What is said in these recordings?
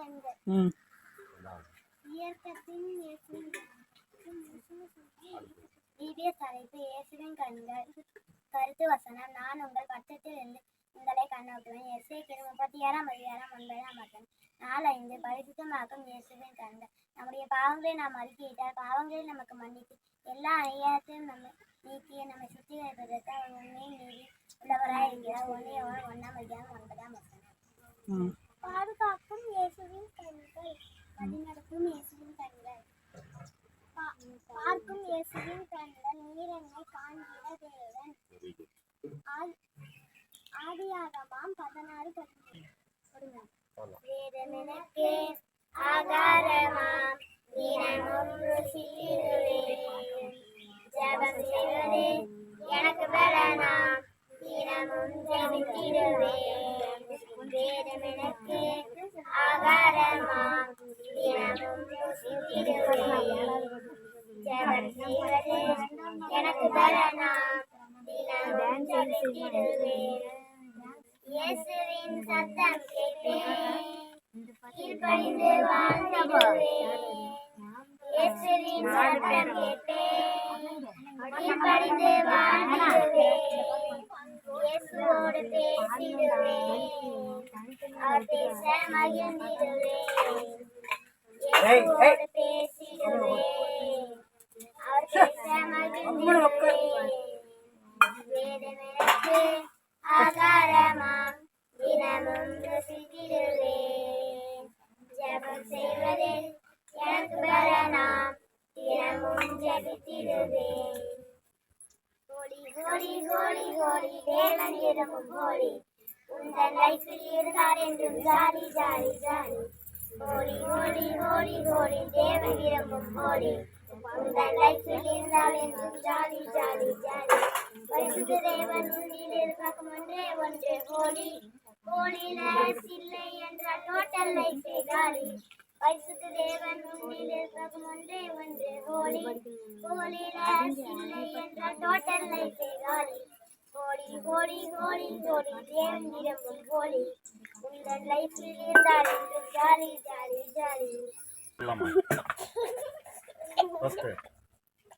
கண்கள். ம். திவ்ய தலைப்பு இயேசுவின் கண்கள். கருத்து வசனம். நான் உங்கள் பட்சத்தில் இருந்து உங்களை கண்ணோட்டுவேன். எஸ்ஐக்கு முப்பத்தி ஏழாம் அதிகாரம் ஒன்பதாம் வசனம் நாலஞ்சு பரிசுத்தமாக்கும் இயேசுவின் கண்கள். நம்முடைய பாவங்களை நாம் அறிக்கையிட்டால் பாவங்களை நமக்கு மன்னித்து எல்லா அநியாயத்தையும் நம்ம நீக்கிய நம்மை சுத்திகரிப்பதற்கு அவர் உண்மையை மீறி உள்ளவராய் இருக்கிறார். ஒன்றே ஒன்றாம் அதிகாரம் ஒன்பதாம் வசனம் ம் பாதுகாக்கும் இயேசுவின் கண்கள் வழிநடத்தும் இயேசுவின் கண்கள் பார்க்கும் இயேசுவின் கண்கள் நீரெண்ணை காண்கிற தேவன் ஆதி- ஆதியாகமாம் பதினாறு பதினேழு வேதமெனக்கே ஆகாரமாம் கீழ்ப்படிந்து வாழ்ந்திடுவேன் இயேசுவின் சத்தம் கேட்பேன் கீழ்ப்படிந்து வாழ்ந்திடுவேன் இயேசுவோடு பேசிடுவேன் அவர் பேச மகிழ்ந்திடுவேன் இயேசுவோடு பேசிடுவேன் அவர் பேச மகிழ்ந்திடுவேன் வேதமெனக்கு ஆகாரமாம் தேவன் இரவும் ஹோலி லைஃபில் இருந்தார் என்றும் jolly jolly jolly. Holy holy holy holy தேவன் இரவும் ஹோலி உந்தன் லைஃபில் இருந்தால் என்றும் ஜாலி ஜாலி ஜாலி. பரிசுத்த தேவன் உன்னில் இருக்கும் ஒன்றே ஒன்று ஹோலி ஹோலினஸ் இல்லை என்றால் டோட்டல் லைஃபே காலி பரிசுத்த தேவன் உன்னில் இருக்கும் ஒன்றே ஒன்று ஹோலி ஹோலினஸ் இல்லை என்றால் டோட்டல் லைஃபே காலி ஹோலி ஹோலி ஹோலி ஹோலி தேவன் நிரம்பும் ஹோலி உங்கள் லைஃபில் இருந்தால் என்றும் ஜாலி ஜாலி ஜாலி. சொல்லலாமா ஃபஸ்ட்டு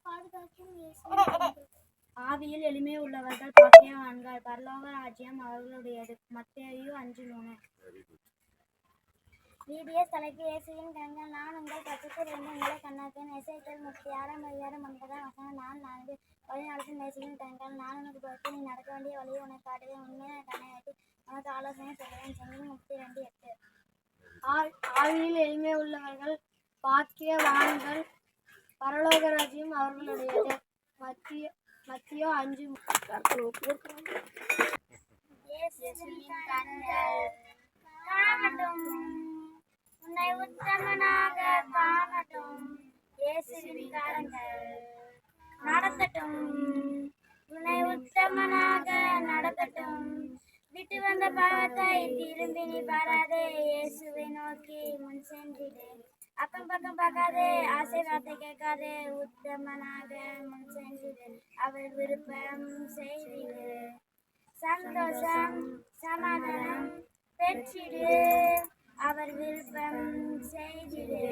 பாதுகாக்கும் இயேசுவின் ஆவியில் எளிமை உள்ளவர்கள் பாக்கியவான்கள் பரலோக ராஜ்யம் அவர்களுடையது. மத்தேயு அஞ்சு மூணு. பிபிஎஸ் தலைப்பு இயேசுவின் கண்கள் நான் உங்கள் பக்கத்தில் இருந்து உங்களை கண்ணாத்தேன் இசைத்தல் முப்பத்தி ஆறாம் அதிகாரம் ஒன்பதாம் வசனம். நான் நான்கு வழி நடத்தும் இயேசுவின் கண்கள். நான் உனக்கு பொறுத்து நீ நடக்க வேண்டிய வழியை உனக்கு காட்டுவேன். உண்மையை கண்ணை வைத்து உனக்கு ஆலோசனை சொல்லுவேன். செங்கல் முப்பத்தி ரெண்டு எட்டு. ஆ- ஆவியில் எளிமை உள்ளவர்கள் பாக்கியவான்கள் பரலோக ராஜ்யம் அவர்களுடையது. மத்திய மத்தியோ அஞ்சு. கண்கள். உன்னை உத்தமனாக காணட்டும் இயேசுவின் நடத்தட்டும் உன்னை உத்தமனாக நடத்தட்டும் விட்டு வந்த பாவத்தை திரும்பி நீ பாராதே இயேசுவை நோக்கி முன் சென்றிடு. அக்கம் பக்கம் பார்க்காதே ஆசை வார்த்தை கேட்காதே உத்தமனாக முன் சென்றிடு. அவர் விருப்பம் செய்திடு. சந்தோஷம் சமாதானம் பெற்றிடு. அவர் விருப்பம் செய்திடு.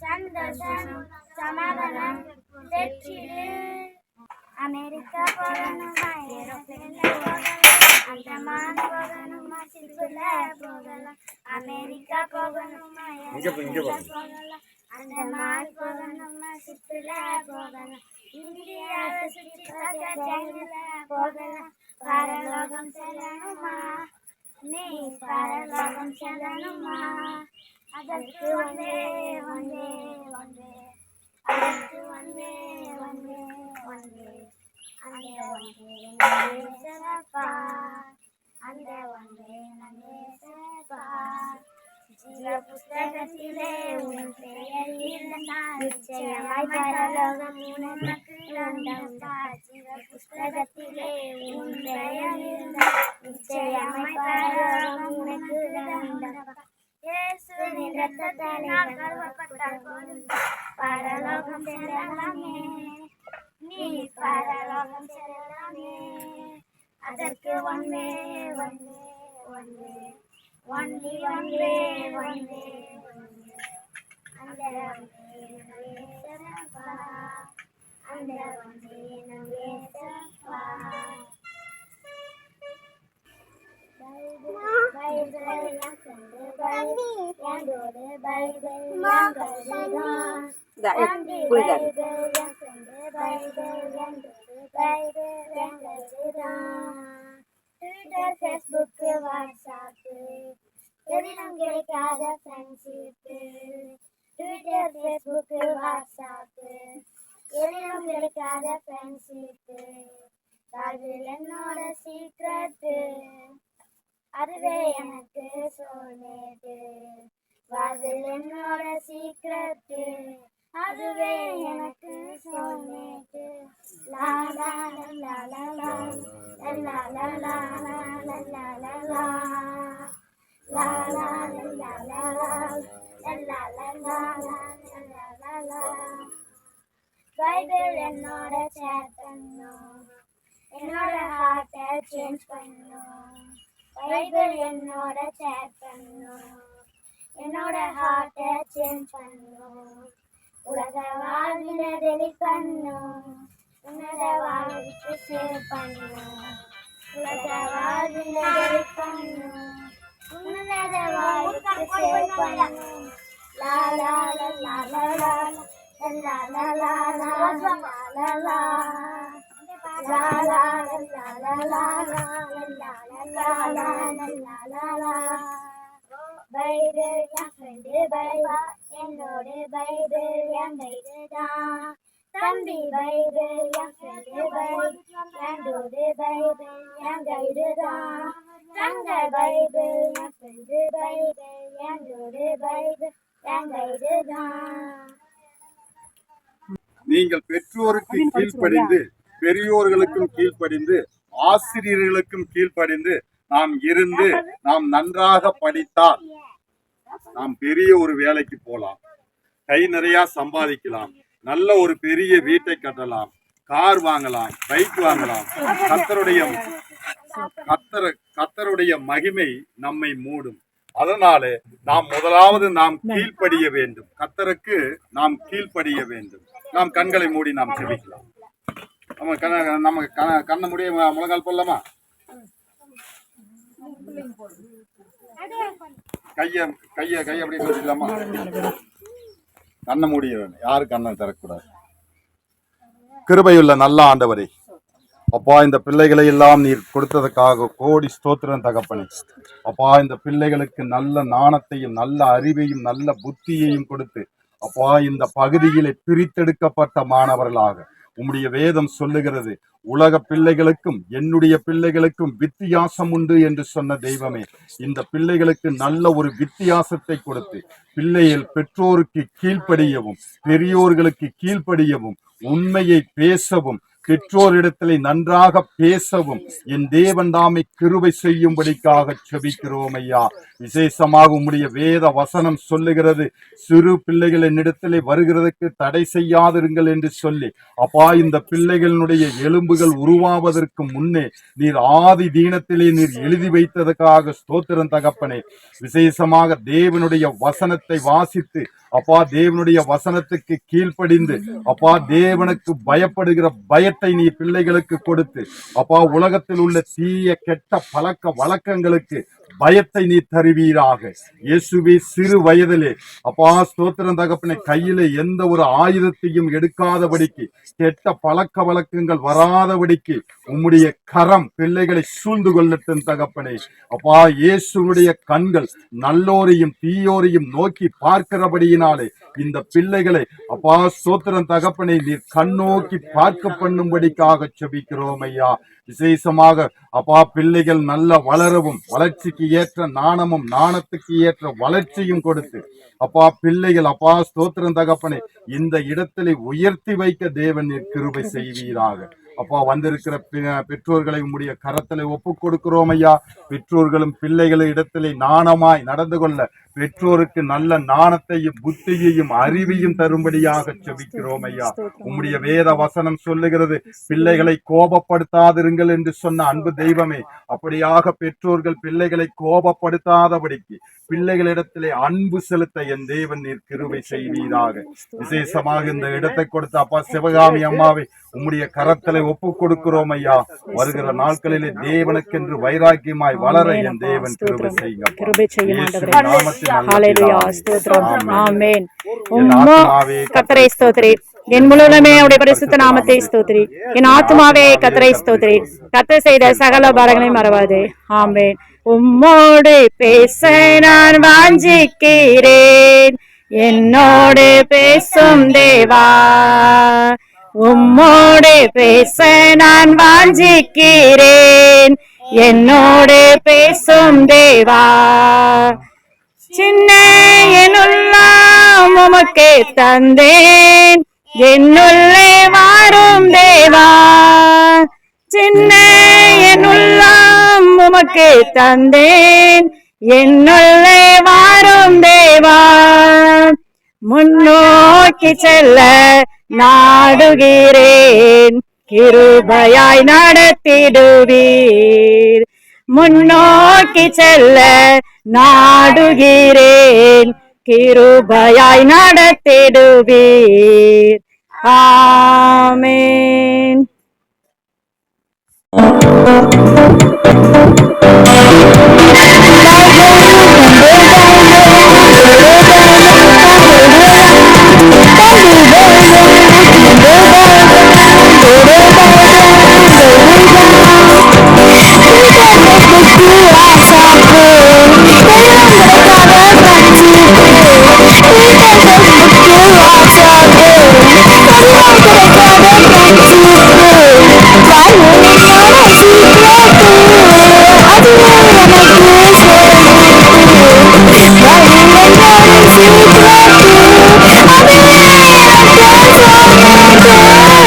சந்தோஷம் சமாதானம் பெற்றிடு அமெரிக்கா போகணுமா ஏரோப்ளேன்ல போகலாம். அந்தமான் போகணுமா சிப்பில் போகலாம். அமெரிக்கா போகணுமா போகலாம். அந்தமான் போகணுமா சிப்பில் போகலாம். இந்தியாவை சுற்றி பார்க்க போகலாம். பரலோகம் செல்லணுமா? நீ பரலோகம் செல்லணுமா அதற்கு வந்தே வந்தே வந்தே அதற்கு வந்தே வந்தே வந்தே அந்த ஒன்றே நந்தேசப்பா அந்த ஒன்றே நந்தேசப்பா ஜீவ புஸ்தகத்திலே உன் பெயர் இருந்தால் நிச்சயமாய் பரலோகம் உனக்கு ஜீவ புஸ்தகத்திலே உன் பெயர் இருந்தால் பரலோகம் செல்லலாமே நீ பரலோகம் செல்லலாமே அதற்கு ஒன்றே ஒன்றே ஒன்றே ஒன்றே ஒன்றே ஒன்றே அந்த ட்விட்டர் ஃபேஸ்புக்கு வாட்ஸ்அப்பு எதிலும் கிடைக்காத ஃப்ரெண்ட்ஷிப்பு ட்விட்டர் ஃபேஸ்புக்கு வாட்ஸ்அப்பு எதிலும் கிடைக்காத ஃப்ரெண்ட்ஷிப்பு அது என்னோட சீக்ரெட்டு அதுவே எனக்கு சோல்மேட்டு வாசல் என்னோட சீக்ரெட்டு அதுவே எனக்கு சோல்மேட்டு லாலா லா லா லா லா லா லா லாலா லா லா லா லா லா லா பைபிள் என்னோட ஷேர் பண்ணும் என்னோட ஹார்ட்டை சேஞ்ச் பண்ணும் பைபிள் என்னோட ஷேர் பண்ணும் என்னோட ஹார்ட்டை சேஞ்ச் பண்ணும் உலக வாழ்வில டெலி பண்ணும் உன்னத வாழ்வுக்கு சேவ் பண்ணும் உலக வாழ்வில டெலி பண்ணும் உன்னத வாழ்வுக்கு சேவ் பண்ணும் லா லா லா லா லா லா லா லா லா லா லா லா லா La la la la la la la la la la la la la Bible என் ஃப்ரெண்டு பைபிள் என்னோட பைபிள் என் கைடு தான் தம்பி பைபிள் என் ஃப்ரெண்டு பைபிள் என்னோட பைபிள் என் கைடு தான் தங்க பைபிள் என் ஃப்ரெண்டு பைபிள் என்னோட பைபிள் என் தான் நீங்கள் பெற்றோருக்கு கீழ்ப்படிந்து பெரியோர்களுக்கும் கீழ்ப்படிந்து ஆசிரியர்களுக்கும் கீழ்ப்படிந்து நாம் இருந்து நாம் நன்றாக படித்தால் நாம் பெரிய ஒரு வேலைக்கு போலாம் கை நிறைய சம்பாதிக்கலாம். நல்ல ஒரு பெரிய வீட்டை கட்டலாம். கார் வாங்கலாம். பைக் வாங்கலாம். கத்தருடைய கத்தர கத்தருடைய மகிமை நம்மை மூடும். அதனாலே நாம் முதலாவது நாம் கீழ்ப்படிய வேண்டும். கத்தருக்கு நாம் கீழ்ப்படிய வேண்டும். நாம் கண்களை மூடி நாம் செவிக்கலாம் நம்ம கண்ண நம்ம கண்ண- கண்ணை முடிய முழங்கால் போடலாமா? கைய கைய கை அப்படி வச்சுக்கலாமா கண்ணை மூடிய யாரும் கண்ணை தரக்கூடாது கிருபையுள்ள நல்ல ஆண்டவரே அப்பா இந்த பிள்ளைகளை எல்லாம் நீர் கொடுத்ததுக்காக கோடி ஸ்தோத்திரம் தகப்பனே. அப்பா இந்த பிள்ளைகளுக்கு நல்ல நாணத்தையும் நல்ல அறிவையும் நல்ல புத்தியையும் கொடுத்து அப்பா இந்த பகுதியிலே பிரித்தெடுக்கப்பட்ட மாணவர்களாக உம்முடைய வேதம் சொல்லுகிறது உலக பிள்ளைகளுக்கும் என்னுடைய பிள்ளைகளுக்கும் வித்தியாசம் உண்டு என்று சொன்ன தெய்வமே. இந்த பிள்ளைகளுக்கு நல்ல ஒரு வித்தியாசத்தை கொடுத்து பிள்ளைகள் பெற்றோருக்கு கீழ்ப்படியவும் பெரியோர்களுக்கு கீழ்ப்படியவும் உண்மையை பேசவும் பெற்றோரிடத்திலே நன்றாக பேசவும் என் தேவன் தாமை கிருபை செய்யும்படிக்காக செபிக்கிறோம் ஐயா விசேஷமாக உம்முடைய வேத வசனம் சொல்லுகிறது. சிறு பிள்ளைகள் என்னிடத்திலே வருகிறதுக்கு தடை செய்யாதிருங்கள் என்று சொல்லி அப்பா இந்த பிள்ளைகளினுடைய எலும்புகள் உருவாவதற்கு முன்னே நீர் ஆதி தீனத்திலே நீர் எழுதி வைத்ததுக்காக ஸ்தோத்திரம் தகப்பனே. விசேஷமாக தேவனுடைய வசனத்தை வாசித்து அப்பா தேவனுடைய வசனத்துக்கு கீழ்ப்படிந்து அப்பா தேவனுக்கு பயப்படுகிற பயத்தை நீ பிள்ளைகளுக்கு கொடுத்து அப்பா உலகத்தில் உள்ள தீய கெட்ட பழக்க வழக்கங்களுக்கு பயத்தை நீ தருவீராக. இயேசுவே சிறு வயதிலே அப்பா ஸ்தோத்திரம் தகப்பனை கையில எந்த ஒரு ஆயுதத்தையும் எடுக்காதபடிக்கு கெட்ட பழக்க வழக்கங்கள் வராதபடிக்கு உம்முடைய கரம் பிள்ளைகளை சூழ்ந்து கொள்ளட்டும் தகப்பனே. அப்பா இயேசுடைய கண்கள் நல்லோரையும் தீயோரையும் நோக்கி பார்க்கிறபடியினாலே இந்த பிள்ளைகளை அப்பா ஸ்தோத்திரம் தகப்பனை நீர் கண்ணோக்கி பார்க்க பண்ணும்படிக்காக செபிக்கிறோம் ஐயா. விசேஷமாக அப்பா பிள்ளைகள் நல்ல வளரவும் வளர்ச்சிக்கு ஏற்ற நாணமும் நாணத்துக்கு ஏற்ற வளர்ச்சியும் கொடுத்து அப்பா பிள்ளைகள் அப்பா ஸ்தோத்திரம் தகப்பனே இந்த இடத்திலே உயர்த்தி வைக்க தேவன் கிருபை செய்வீராக. அப்பா வந்திருக்கிற பெற்றோர்களை உம்முடைய கரத்திலே ஒப்புக் கொடுக்கிறோம் ஐயா. பெற்றோர்களும் பிள்ளைகளை இடத்திலே நாணமாய் நடந்து கொள்ள பெற்றோருக்கு நல்ல நாணத்தையும் புத்தியையும் அறிவையும் தரும்படியாக செபிக்கிறோம் ஐயா. உம்முடைய வேத வசனம் சொல்லுகிறது பிள்ளைகளை கோபப்படுத்தாதிருங்கள் என்று சொன்ன அன்பு தெய்வமே அப்படியாக பெற்றோர்கள் பிள்ளைகளை கோபப்படுத்தாதபடிக்கு பிள்ளைகளிடத்திலே அன்பு செலுத்த என் தேவன் நீர் கிருபை செய்வீராக. விசேஷமாக இந்த இடத்தை கொடுத்த அப்பா சிவகாமி அம்மாவை உம்முடைய கரத்திலே ஒப்பு கொடுக்கிறோம் ஐயா. வருகிற நாட்களிலே தேவனுக்கென்று வைராக்கியமாய் வளர என் தேவன் கிருபை செய்யுங்க ஹalleluya. ஸ்தோத்திரம் ஆமென். உம்மோ ஸ்தோத்திரி என் முழுவதுமே அவருடைய பரிசுத்த நாமத்தை ஸ்தோத்திரி என் ஆத்துமாவே கத்தரை ஸ்தோத்திரி கத்த செய்த சகல பாரங்களையும் மறவாது ஆமென் உம்மோடு பேச நான் வாஞ்சிக்கிறேன் என்னோடு பேசும் தேவா உம்மோடு பேச நான் வாஞ்சிக்கிறேன் என்னோடு பேசும் தேவா சின்ன என்னுள்ளாம் உமக்கு தந்தேன். என்னுள்ளே வாரும் தேவா. சின்ன என்னுள்ளாம் உமக்கே தந்தேன். என்னுள்ளே வாரும் தேவா. முன்னோக்கி செல்ல நாடுகிறேன். கிருபையாய் நடத்திடுவீர். முன்னோக்கி செல்ல நாடுகிறேன். கிருபையாய் நடத்திடுவீர். ஆமென்.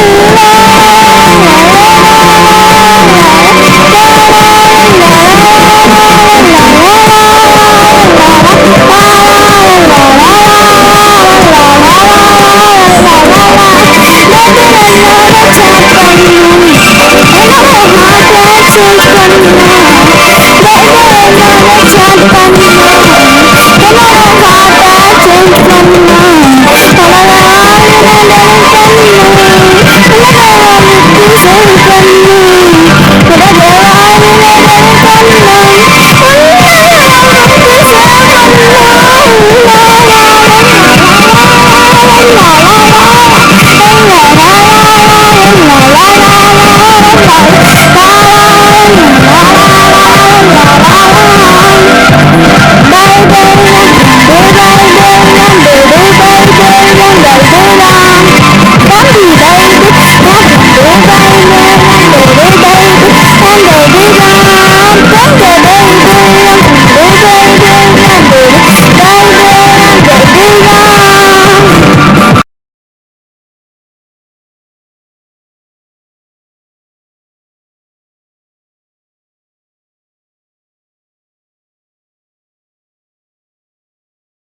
Olá!